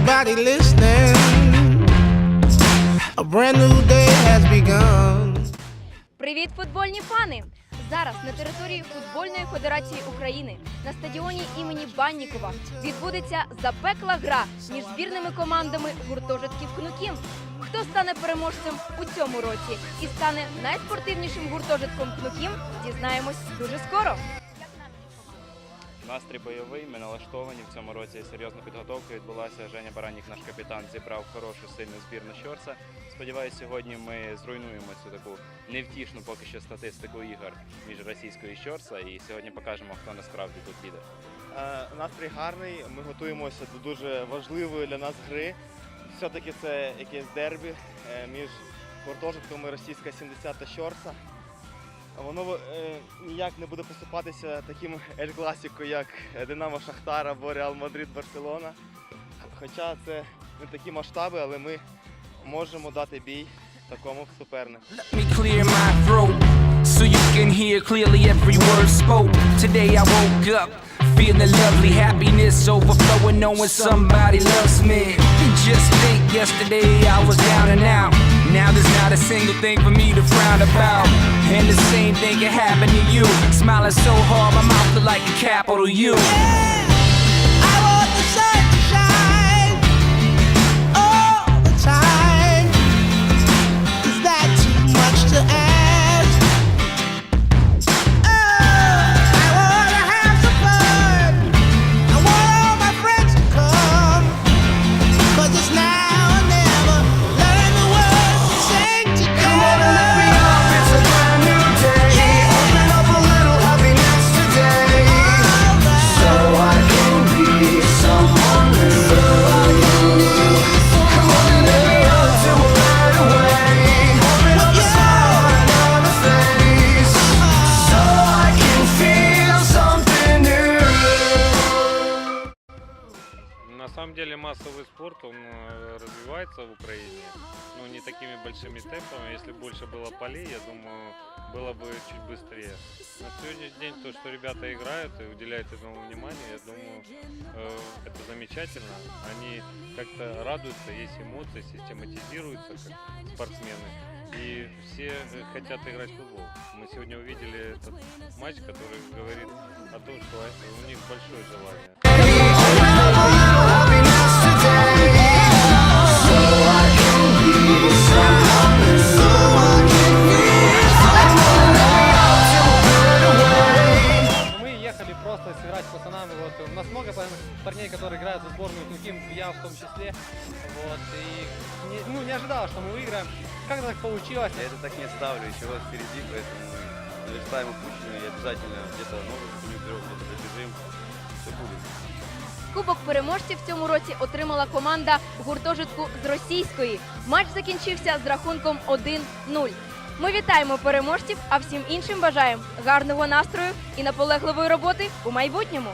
anybody listening, a brand new day has begun. Привіт, футбольні фани! Зараз на території футбольної федерації України на стадіоні імені Баннікова відбудеться запекла гра між збірними командами гуртожитків Кнуків. Хто стане переможцем у цьому році і стане найспортивнішим гуртожитком Кнуків, дізнаємось дуже скоро. Настрій бойовий, ми налаштовані в цьому році. Серйозна підготовка відбулася. Женя Баранік, наш капітан, зібрав хорошу сильну збірну Щорса. Сподіваюсь, сьогодні ми зруйнуємо цю таку невтішну поки що статистику ігор між російською і Щорса. І сьогодні покажемо, хто насправді тут лідер. Е, Настрій гарний. Ми готуємося до дуже важливої для нас гри. Все-таки це якесь дербі е, між гуртожитками російська 70 та Щорса. Воно е, ніяк не буде поступатися таким ель класіко, як Динамо Шахтар або Реал Мадрид Барселона. Хоча це не такі масштаби, але ми можемо дати бій такому супернику. So you can hear clearly every word spoke. Today I woke up feeling lovely, happiness overflowing, knowing somebody loves me. Just think, yesterday I was down and out. Now there's not a single thing for me to frown about. And the same thing can happen to you. Smiling so hard, my mouth look like a capital U. На самом деле массовый спорт, он э, развивается в Украине, но не такими большими темпами. Если больше было полей, я думаю, было бы чуть быстрее. На сегодняшний день то, что ребята играют и уделяют этому внимание, я думаю, э, это замечательно. Они как-то радуются, есть эмоции, систематизируются как спортсмены. И все э, хотят играть в футбол. Мы сегодня увидели этот матч, который говорит о том, что у них большое желание. сыграть с пацанами. Вот. У нас много пар- парней, которые играют за сборную Кнуким, я в том числе. Вот. И не, ну, не ожидал, что мы выиграем. Как так получилось? Я это так не ставлю, еще вот впереди, поэтому наверстаем упущенное и обязательно где-то ногу берем, где-то добежим. Все будет. Кубок переможців в цьому році отримала команда гуртожитку з російської. Матч закінчився з рахунком 1-0. Ми вітаємо переможців, а всім іншим бажаємо гарного настрою і наполегливої роботи у майбутньому.